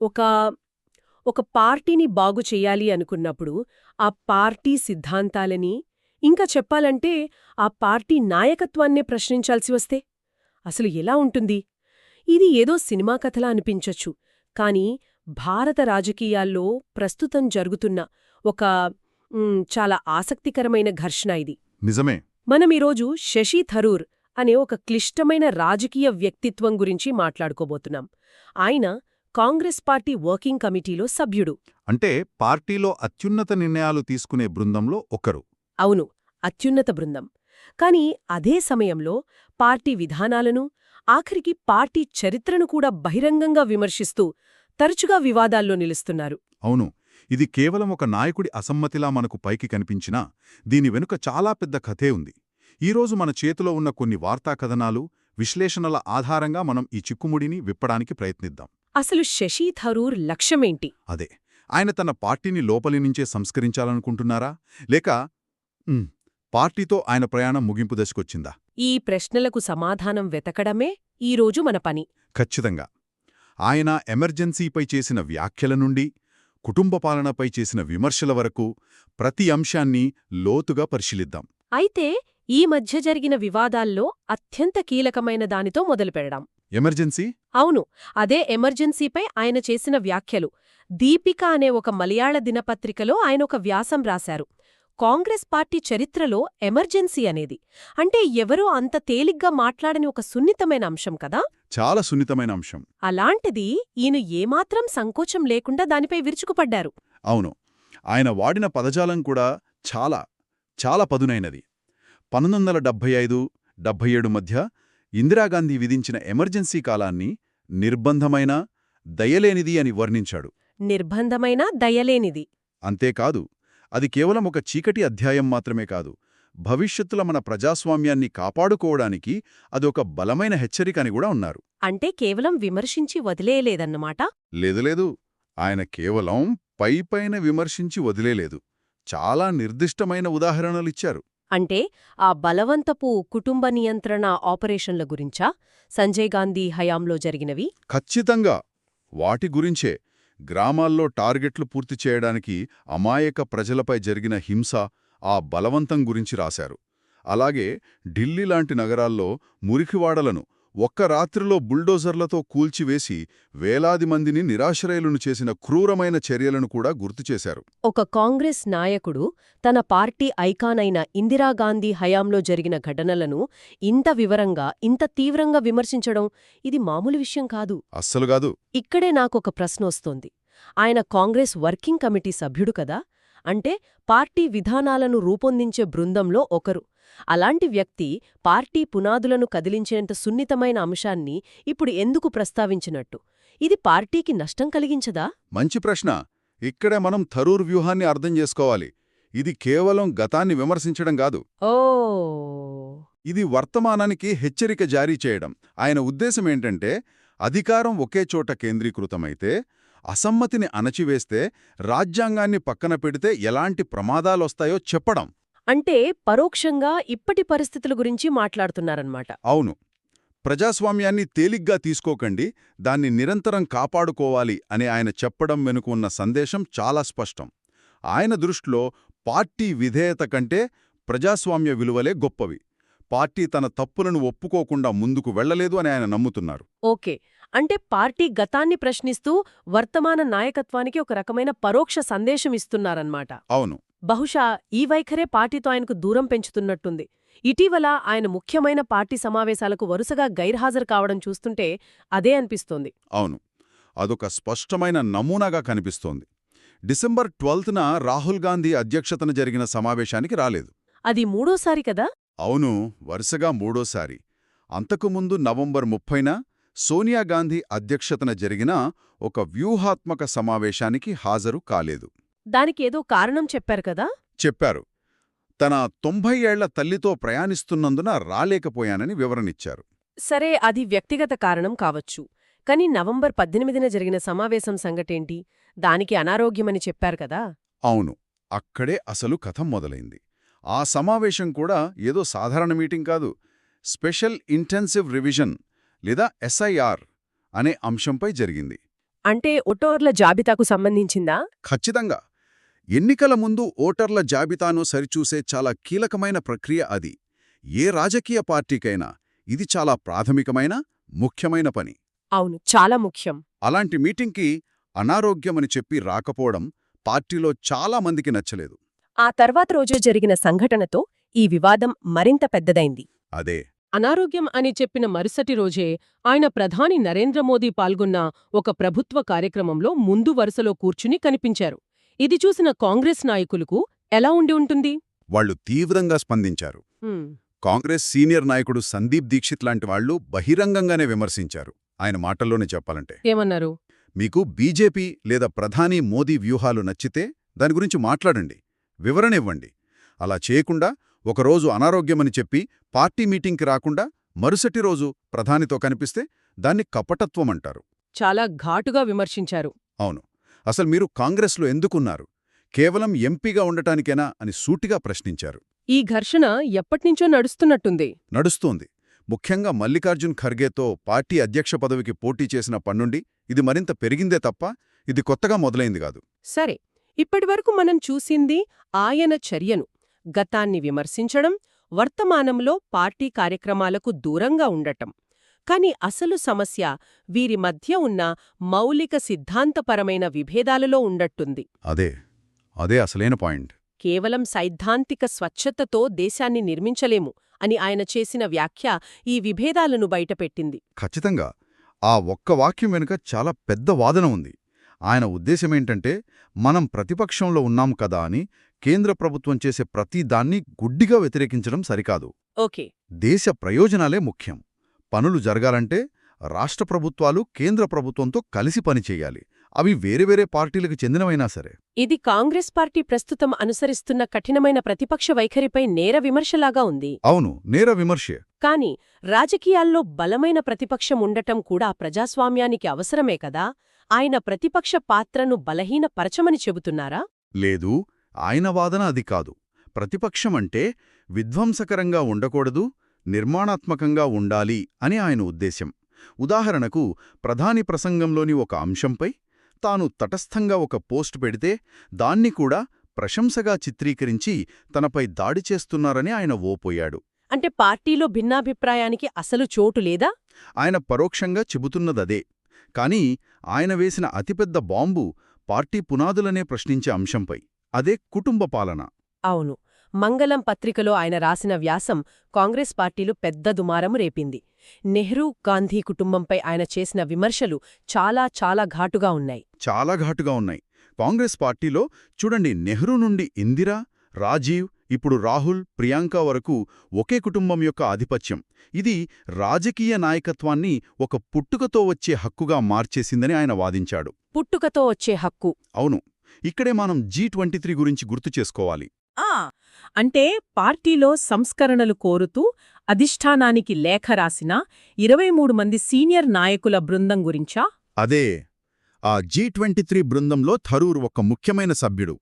ఒక ఒక పార్టీని బాగు చెయ్యాలి అనుకున్నప్పుడు ఆ పార్టీ సిద్ధాంతాలని ఇంకా చెప్పాలంటే ఆ పార్టీ నాయకత్వాన్నే ప్రశ్నించాల్సి వస్తే అసలు ఎలా ఉంటుంది? ఇది ఏదో సినిమా కథలా అనిపించొచ్చు కాని భారత రాజకీయాల్లో ప్రస్తుతం జరుగుతున్న ఒక చాలా ఆసక్తికరమైన ఘర్షణ ఇది. నిజమే. మనమీరోజు శశి థరూర్ అనే ఒక క్లిష్టమైన రాజకీయ వ్యక్తిత్వం గురించి మాట్లాడుకోబోతున్నాం. ఆయన కాంగ్రెస్ పార్టీ వర్కింగ్ కమిటీలో సభ్యుడు. అంటే పార్టీలో అత్యున్నత నిర్ణయాలు తీసుకునే బృందంలో ఒకరు. అవును అత్యున్నత బృందం. కాని అదే సమయంలో పార్టీ విధానాలను ఆఖరికి పార్టీ చరిత్రను కూడా బహిరంగంగా విమర్శిస్తూ తరచుగా వివాదాల్లో నిలుస్తున్నారు. అవును ఇది కేవలం ఒక నాయకుడి అసమ్మతిలా మనకు పైకి కనిపించినా దీని వెనుక చాలా పెద్ద కథే ఉంది. ఈరోజు మన చేతిలో ఉన్న కొన్ని వార్తా కథనాలు విశ్లేషణల ఆధారంగా మనం ఈ చిక్కుముడిని విప్పడానికి ప్రయత్నిద్దాం. అసలు శశి థరూర్ లక్ష్యమేంటి? అదే. ఆయన తన పార్టీని లోపలి నుంచే సంస్కరించాలనుకుంటున్నారా? లేక పార్టీతో ఆయన ప్రయాణం ముగింపు దశకొచ్చిందా? ఈ ప్రశ్నలకు సమాధానం వెతకడమే ఈరోజు మన పని. ఖచ్చితంగా. ఆయన ఎమర్జెన్సీపై చేసిన వ్యాఖ్యల నుండి కుటుంబ పాలనపై చేసిన విమర్శల వరకు ప్రతి అంశాన్ని లోతుగా పరిశీలిద్దాం. అయితే ఈ మధ్య జరిగిన వివాదాల్లో అత్యంత కీలకమైన దానితో మొదలుపెడదాం. ఎమర్జెన్సీ? అవును. అదే ఎమర్జెన్సీపై ఆయన చేసిన వ్యాఖ్యలు. దీపిక అనే ఒక మలయాళ దినపత్రికలో ఆయన ఒక వ్యాసం రాశారు. కాంగ్రెస్ పార్టీ చరిత్రలో ఎమర్జెన్సీ అనేది. అంటే ఎవరూ అంత తేలిగ్గా మాట్లాడని ఒక సున్నితమైన అంశం కదా? చాలా సున్నితమైన అంశం. అలాంటిది ఈయన ఏమాత్రం సంకోచం లేకుండా దానిపై విరుచుకుపడ్డారు. అవును. ఆయన వాడిన పదజాలం కూడా చాలా చాలా పదునైనది. పంతొమ్మిది వందల మధ్య ఇందిరాగాంధీ విధించిన ఎమర్జెన్సీ కాలాన్ని నిర్బంధమైన దయలేనిది అని వర్ణించాడు. నిర్బంధమైన దయలేనిది. అంతేకాదు అది కేవలం ఒక చీకటి అధ్యాయం మాత్రమే కాదు భవిష్యత్తుల మన ప్రజాస్వామ్యాన్ని కాపాడుకోవడానికి అదొక బలమైన హెచ్చరిక అని కూడా ఉన్నారు అంటే కేవలం విమర్శించి వదిలేయలేదన్నమాట? లేదు లేదు. ఆయన కేవలం పైపైన విమర్శించి వదిలేలేదు. చాలా నిర్దిష్టమైన ఉదాహరణలిచ్చారు అంటే ఆ బలవంతపు కుటుంబ నియంత్రణ ఆపరేషన్ల గురించా? సంజయ్ గాంధీ హయాంలో జరిగినవి? ఖచ్చితంగా. వాటి గురించే. గ్రామాల్లో టార్గెట్లు పూర్తి చేయడానికి అమాయక ప్రజలపై జరిగిన హింస ఆ బలవంతం గురించి రాశారు. అలాగే ఢిల్లీ లాంటి నగరాల్లో మురికివాడలను ఒక్క రాత్రిలో బుల్డోజర్లతో కూల్చివేసి వేలాది మందిని నిరాశ్రయులను చేసిన క్రూరమైన చర్యలను కూడా గుర్తుచేశారు ఒక కాంగ్రెస్ నాయకుడు తన పార్టీ ఐకాన్ అయిన ఇందిరాగాంధీ హయాంలో జరిగిన ఘటనలను ఇంత వివరంగా ఇంత తీవ్రంగా విమర్శించడం ఇది మామూలు విషయం కాదు. అస్సలుగాదు ఇక్కడే నాకొక ప్రశ్నొస్తోంది ఆయన కాంగ్రెస్ వర్కింగ్ కమిటీ సభ్యుడు కదా? అంటే పార్టీ విధానాలను రూపొందించే బృందంలో ఒకరు. అలాంటి వ్యక్తి పార్టీ పునాదులను కదిలించేంత సున్నితమైన అంశాన్ని ఇప్పుడు ఎందుకు ప్రస్తావించినట్టు? ఇది పార్టీకి నష్టం కలిగించదా? మంచి ప్రశ్న. ఇక్కడే మనం థరూర్ వ్యూహాన్ని అర్థం చేసుకోవాలి. ఇది కేవలం గతాన్ని విమర్శించడం కాదు. ఓ! ఇది వర్తమానానికి హెచ్చరిక జారీ చేయడం. ఆయన ఉద్దేశమేంటంటే అధికారం ఒకే చోట కేంద్రీకృతమైతే అసమ్మతిని అణచివేస్తే రాజ్యాంగాన్ని పక్కన పెడితే ఎలాంటి ప్రమాదాలొస్తాయో చెప్పడం. అంటే పరోక్షంగా ఇప్పటి పరిస్థితుల గురించి మాట్లాడుతున్నారన్నమాట. అవును. ప్రజాస్వామ్యాన్ని తేలిగ్గా తీసుకోకండి దాన్ని నిరంతరం కాపాడుకోవాలి అని ఆయన చెప్పడం వెనుక ఉన్న సందేశం చాలా స్పష్టం. ఆయన దృష్టిలో పార్టీ విధేయత కంటే ప్రజాస్వామ్య విలువలే గొప్పవి. పార్టీ తన తప్పులను ఒప్పుకోకుండా ముందుకు వెళ్ళలేదు అని ఆయన నమ్ముతున్నారు. ఓకే. అంటే పార్టీ గతాన్ని ప్రశ్నిస్తూ వర్తమాన నాయకత్వానికి ఒక రకమైన పరోక్ష సందేశం ఇస్తున్నారన్నమాట. అవును. బహుశా ఈ వైఖరే పార్టీతో ఆయనకు దూరం పెంచుతున్నట్టుంది. ఇటీవల ఆయన ముఖ్యమైన పార్టీ సమావేశాలకు వరుసగా గైర్హాజరు కావడం చూస్తుంటే అదే అనిపిస్తోంది. అవును. అదొక స్పష్టమైన నమూనాగా కనిపిస్తోంది. డిసెంబర్ ట్వెల్త్న రాహుల్ గాంధీ అధ్యక్షతన జరిగిన సమావేశానికి రాలేదు. అది మూడోసారి కదా? అవును వరుసగా మూడోసారి. అంతకుముందు నవంబర్ ముప్పైన సోనియా గాంధీ అధ్యక్షతన జరిగిన ఒక వ్యూహాత్మక సమావేశానికి హాజరు కాలేదు. దానికేదో కారణం చెప్పారు కదా? చెప్పారు. తన తొంభై ఏళ్ళ తల్లితో ప్రయాణిస్తున్నందున రాలేకపోయానని వివరణిచ్చారు. సరే అది వ్యక్తిగత కారణం కావచ్చు. కాని నవంబర్ పద్దెనిమిదిన జరిగిన సమావేశం సంగటేంటి? దానికి అనారోగ్యమని చెప్పారు కదా? అవును. అక్కడే అసలు కథ మొదలైంది. ఆ సమావేశం కూడా ఏదో సాధారణ మీటింగ్ కాదు. స్పెషల్ ఇంటెన్సివ్ రివిజన్ లేదా ఎస్ఐఆర్ అనే అంశంపై జరిగింది. అంటే ఓటర్ల జాబితాకు సంబంధించిందా? ఖచ్చితంగా. ఎన్నికల ముందు ఓటర్ల జాబితాను సరిచూసే చాలా కీలకమైన ప్రక్రియ అది. ఏ రాజకీయ పార్టీకైనా ఇది చాలా ప్రాథమికమైన ముఖ్యమైన పని. అవును చాలా ముఖ్యం. అలాంటి మీటింగ్కి అనారోగ్యమని చెప్పి రాకపోవడం పార్టీలో చాలా మందికి నచ్చలేదు. ఆ తర్వాత రోజే జరిగిన సంఘటనతో ఈ వివాదం మరింత పెద్దదైంది. అదే. అనారోగ్యం అని చెప్పిన మరుసటి రోజే ఆయన ప్రధాని నరేంద్ర మోదీ పాల్గొన్న ఒక ప్రభుత్వ కార్యక్రమంలో ముందు వరుసలో కూర్చుని కనిపించారు. ఇది చూసిన కాంగ్రెస్ నాయకులకు ఎలా ఉండి ఉంటుంది? వాళ్ళు తీవ్రంగా స్పందించారు. కాంగ్రెస్ సీనియర్ నాయకుడు సందీప్ దీక్షిత్ లాంటి వాళ్ళు బహిరంగంగానే విమర్శించారు. ఆయన మాటల్లోనే చెప్పాలంటే. ఏమన్నారు? మీకు బీజేపీ లేదా ప్రధాని మోదీ వ్యూహాలు నచ్చితే దాని గురించి మాట్లాడండి. వివరణ ఇవ్వండి. అలా చేయకుండా ఒకరోజు అనారోగ్యమని చెప్పి పార్టీ మీటింగ్కి రాకుండా మరుసటి రోజు ప్రధానితో కనిపిస్తే దాన్ని కపటత్వమంటారు. చాలా ఘాటుగా విమర్శించారు. అవును. అసలు మీరు కాంగ్రెస్లో ఎందుకున్నారు? కేవలం ఎంపీగా ఉండటానికేనా అని సూటిగా ప్రశ్నించారు. ఈ ఘర్షణ ఎప్పటినుంచో నడుస్తున్నట్టుంది. నడుస్తోంది. ముఖ్యంగా మల్లికార్జున్ ఖర్గేతో పార్టీ అధ్యక్ష పదవికి పోటీ చేసిన పన్నుండి ఇది మరింత పెరిగిందే తప్ప ఇది కొత్తగా మొదలైంది కాదు. సరే. ఇప్పటివరకు మనం చూసింది ఆయన చర్యను. గతాన్ని విమర్శించడం వర్తమానంలో పార్టీ కార్యక్రమాలకు దూరంగా ఉండటం. కాని అసలు సమస్య వీరి మధ్య ఉన్న మౌలిక సిద్ధాంతపరమైన విభేదాలలో ఉండట్టుంది. అదే అదే అసలైన పాయింట్. కేవలం సైద్ధాంతిక స్వచ్ఛతతో దేశాన్ని నిర్మించలేము అని ఆయన చేసిన వ్యాఖ్య ఈ విభేదాలను బయటపెట్టింది. ఖచ్చితంగా ఆ ఒక్క వాక్యం వెనుక చాలా పెద్ద వాదన ఉంది. ఆయన ఉద్దేశమేంటంటే మనం ప్రతిపక్షంలో ఉన్నాం కదా అని కేంద్ర ప్రభుత్వం చేసే ప్రతి దాన్ని గుడ్డిగా వ్యతిరేకించడం సరికాదు. ఓకే. దేశ ప్రయోజనాలే ముఖ్యం. పనులు జరగాలంటే రాష్ట్ర ప్రభుత్వాలు కేంద్ర ప్రభుత్వంతో కలిసి పనిచేయాలి అవి వేరే వేరే పార్టీలకు చెందినవైనా సరే. ఇది కాంగ్రెస్ పార్టీ ప్రస్తుతం అనుసరిస్తున్న కఠినమైన ప్రతిపక్ష వైఖరిపై నేర విమర్శలాగా ఉంది. అవును నేర విమర్శే. కాని రాజకీయాల్లో బలమైన ప్రతిపక్షం ఉండటం కూడా ప్రజాస్వామ్యానికి అవసరమే కదా? ఆయన ప్రతిపక్ష పాత్రను బలహీనపరచమని చెబుతున్నారా? లేదు ఆయన వాదన అది కాదు. ప్రతిపక్షమంటే విధ్వంసకరంగా ఉండకూడదు నిర్మాణాత్మకంగా ఉండాలి అని ఆయన ఉద్దేశ్యం. ఉదాహరణకు ప్రధాని ప్రసంగంలోని ఒక అంశంపై తాను తటస్థంగా ఒక పోస్ట్ పెడితే దాన్ని కూడా ప్రశంసగా చిత్రీకరించి తనపై దాడి చేస్తున్నారని ఆయన ఓపోయాడు. అంటే పార్టీలో భిన్నాభిప్రాయానికి అసలు చోటు లేదా? ఆయన పరోక్షంగా చెబుతున్నదదే. కాని ఆయన వేసిన అతిపెద్ద బాంబు పార్టీ పునాదులనే ప్రశ్నించే అంశంపై. అదే కుటుంబ పాలన. అవును. మంగళం పత్రికలో ఆయన రాసిన వ్యాసం కాంగ్రెస్ పార్టీలో పెద్ద దుమారం రేపింది. నెహ్రూ గాంధీ కుటుంబంపై ఆయన చేసిన విమర్శలు చాలా చాలా ఘాటుగా ఉన్నాయి. చాలా ఘాటుగా ఉన్నాయి. కాంగ్రెస్ పార్టీలో చూడండి నెహ్రూ నుండి ఇందిరా రాజీవ్ ఇప్పుడు రాహుల్ ప్రియాంక వరకు ఒకే కుటుంబం యొక్క ఆధిపత్యం. ఇది రాజకీయ నాయకత్వాన్ని ఒక పుట్టుకతో వచ్చే హక్కుగా మార్చేసిందని ఆయన వాదించాడు. పుట్టుకతో వచ్చే హక్కు. అవును. ఇక్కడే మనం జీ ట్వంటీ త్రీ గురించి గుర్తు చేసుకోవాలి. ఆ అంటే పార్టీలో సంస్కరణలు కోరుతూ అధిష్టానానికి లేఖ రాసిన ఇరవై మూడు మంది సీనియర్ నాయకుల బృందం గురించా? అదే ఆ జీ ట్వంటీ త్రీ బృందంలో థరూర్ ఒక ముఖ్యమైన సభ్యుడు.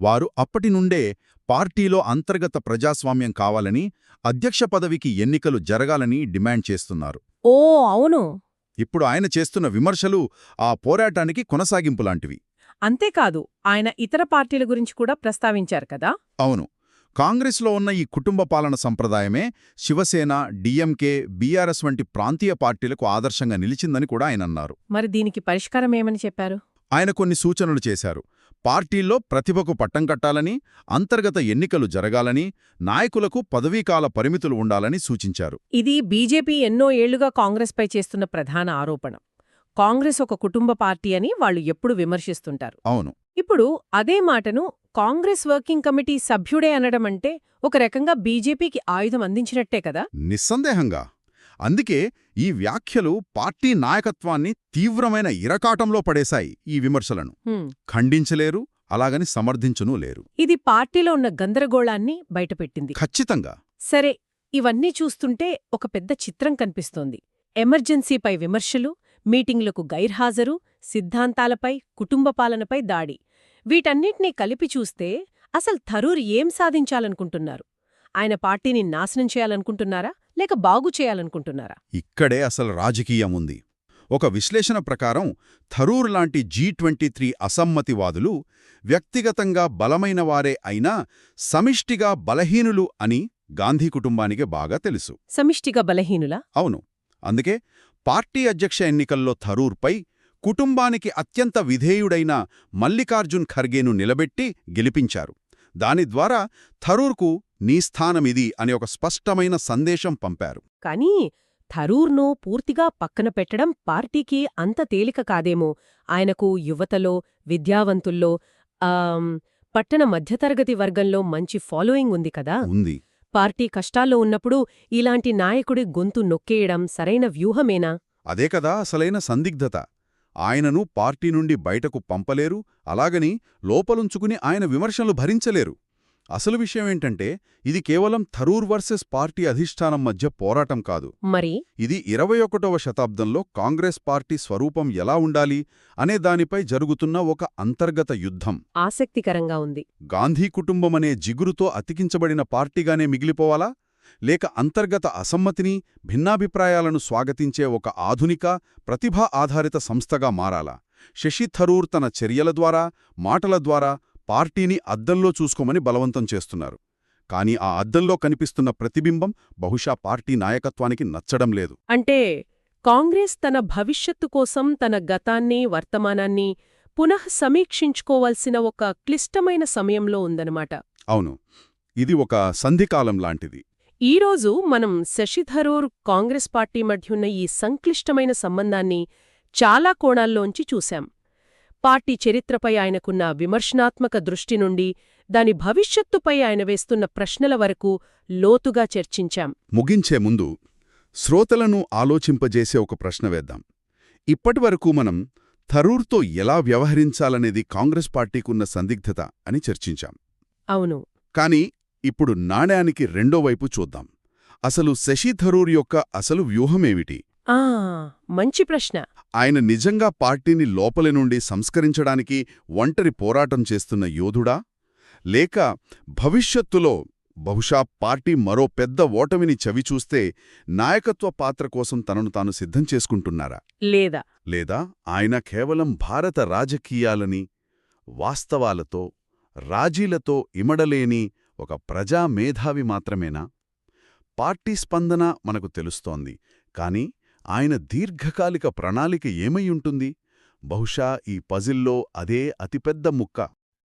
వారు అప్పటి నుండే పార్టీలో అంతర్గత ప్రజాస్వామ్యం కావాలని అధ్యక్ష పదవికి ఎన్నికలు జరగాలని డిమాండ్ చేస్తున్నారు. ఓ అవును. ఇప్పుడు ఆయన చేస్తున్న విమర్శలు ఆ పోరాటానికి కొనసాగింపులాంటివి. అంతేకాదు ఆయన ఇతర పార్టీల గురించి కూడా ప్రస్తావించారు కదా? అవును. కాంగ్రెస్లో ఉన్న ఈ కుటుంబ పాలన సంప్రదాయమే శివసేన డిఎంకే బీఆర్ఎస్ వంటి ప్రాంతీయ పార్టీలకు ఆదర్శంగా నిలిచిందని కూడా ఆయన అన్నారు. మరి దీనికి పరిష్కారం ఏమని చెప్పారు? ఆయన కొన్ని సూచనలు చేశారు. పార్టీల్లో ప్రతిభకు పట్టం కట్టాలని అంతర్గత ఎన్నికలు జరగాలని నాయకులకు పదవీకాల పరిమితులు ఉండాలని సూచించారు. ఇది బీజేపీ ఎన్నో ఏళ్ళుగా కాంగ్రెస్పై చేస్తున్న ప్రధాన ఆరోపణ. కాంగ్రెస్ ఒక కుటుంబ పార్టీ అని వాళ్ళు ఎప్పుడు విమర్శిస్తుంటారు. అవును. ఇప్పుడు అదే మాటను కాంగ్రెస్ వర్కింగ్ కమిటీ సభ్యుడే అనడమంటే ఒక రకంగా బీజేపీకి ఆయుధం అందించినట్టే కదా? నిస్సందేహంగా. అందుకే ఈ వ్యాఖ్యలు పార్టీ నాయకత్వాన్ని తీవ్రమైన ఇరకాటంలో పడేశాయి ఈ విమర్శలను. ఖండించలేరు అలాగని సమర్థించునూ లేరు. ఇది పార్టీలో ఉన్న గందరగోళాన్ని బయటపెట్టింది. ఖచ్చితంగా. సరే ఇవన్నీ చూస్తుంటే ఒక పెద్ద చిత్రం కనిపిస్తోంది. ఎమర్జెన్సీపై విమర్శలు మీటింగ్లకు గైర్హాజరు సిద్ధాంతాలపై కుటుంబ పాలనపై దాడి. వీటన్నిటినీ కలిపి చూస్తే అసలు థరూర్ ఏం సాధించాలనుకుంటున్నారు? ఆయన పార్టీని నాశనం చేయాలనుకుంటున్నారా? లేక బాగు చేయాలనుకుంటున్నారా? ఇక్కడే అసలు రాజకీయం ఉంది. ఒక విశ్లేషణ ప్రకారం థరూర్ లాంటి జీ ట్వంటీ త్రీ అసమ్మతివాదులు వ్యక్తిగతంగా బలమైన వారే అయినా సమిష్టిగా బలహీనులు అని గాంధీ కుటుంబానికి బాగా తెలుసు. సమిష్టిగా బలహీనులా? అవును. అందుకే పార్టీ అధ్యక్ష ఎన్నికల్లో థరూర్పై కుటుంబానికి అత్యంత విధేయుడైన మల్లికార్జున్ ఖర్గేను నిలబెట్టి గెలిపించారు. దాని ద్వారా థరూర్కు నీ స్థానమిది అని ఒక స్పష్టమైన సందేశం పంపారు. కానీ థరూర్ను పూర్తిగా పక్కన పెట్టడం పార్టీకి అంత తేలిక కాదేమో. ఆయనకు యువతలో విద్యావంతుల్లో పట్టణ మధ్యతరగతి వర్గంలో మంచి ఫాలోయింగ్ ఉంది కదా? ఉంది. పార్టీ కష్టాల్లో ఉన్నప్పుడు ఇలాంటి నాయకుడి గొంతు నొక్కేయడం సరైన వ్యూహమేనా? అదే కదా అసలైన సందిగ్ధత. ఆయనను పార్టీ నుండి బయటకు పంపలేరు అలాగని లోపలుంచుకుని ఆయన విమర్శలు భరించలేరు. అసలు విషయమేంటంటే ఇది కేవలం థరూర్ వర్సెస్ పార్టీ అధిష్టానం మధ్య పోరాటం కాదు. మరి? ఇది ఇరవై ఒకటవ శతాబ్దంలో కాంగ్రెస్ పార్టీ స్వరూపం ఎలా ఉండాలి అనే దానిపై జరుగుతున్న ఒక అంతర్గత యుద్ధం. ఆసక్తికరంగా ఉంది. గాంధీ కుటుంబమనే జిగురుతో అతికించబడిన పార్టీగానే మిగిలిపోవాలా? లేక అంతర్గత అసమ్మతిని భిన్నాభిప్రాయాలను స్వాగతించే ఒక ఆధునిక ప్రతిభా ఆధారిత సంస్థగా మారాలా? శశి థరూర్ తన చర్యల ద్వారా మాటల ద్వారా పార్టీని అద్దంలో చూసుకోమని బలవంతం చేస్తున్నారు. కానీ ఆ అద్దంలో కనిపిస్తున్న ప్రతిబింబం బహుశా పార్టీ నాయకత్వానికి నచ్చడం లేదు. అంటే కాంగ్రెస్ తన భవిష్యత్తు కోసం తన గతాన్ని వర్తమానాన్ని పునః సమీక్షించుకోవలసిన ఒక క్లిష్టమైన సమయంలో ఉందన్నమాట. అవును. ఇది ఒక సంధికాలం లాంటిది. ఈరోజు మనం శశిధరూర్ కాంగ్రెస్ పార్టీ మధ్యున్న ఈ సంక్లిష్టమైన సంబంధాన్ని చాలా కోణాల్లోంచి చూశాం. పార్టీ చరిత్రపై ఆయనకున్న విమర్శనాత్మక దృష్టి నుండి దాని భవిష్యత్తుపై ఆయన వేస్తున్న ప్రశ్నల వరకు లోతుగా చర్చించాం. ముగించే ముందు శ్రోతలను ఆలోచింపజేసే ఒక ప్రశ్న వేద్దాం. ఇప్పటివరకు మనం థరూర్తో ఎలా వ్యవహరించాలనేది కాంగ్రెస్ పార్టీకున్న సందిగ్ధత అని చర్చించాం. అవును. కాని ఇప్పుడు నాణ్యానికి రెండో వైపు చూద్దాం. అసలు శశి థరూర్ యొక్క అసలు వ్యూహమేమిటి? ఆ మంచి ప్రశ్న. ఆయన నిజంగా పార్టీని లోపలి నుండి సంస్కరించడానికి ఒంటరి పోరాటం చేస్తున్న యోధుడా? లేక భవిష్యత్తులో బహుశా పార్టీ మరో పెద్ద ఓటమిని చవిచూస్తే నాయకత్వ పాత్ర కోసం తనను తాను సిద్ధం చేసుకుంటున్నారా? లేదా. లేదా ఆయన కేవలం భారత రాజకీయాలని వాస్తవాలతో రాజీలతో ఇమడలేని ఒక ప్రజా మేధావి మాత్రమేనా? పార్టీ స్పందన మనకు తెలుస్తోంది. కాని ఆయన దీర్ఘకాలిక ప్రణాళిక ఏమై ఉంటుంది? బహుశా ఈ పజిల్లో అదే అతిపెద్ద ముక్క.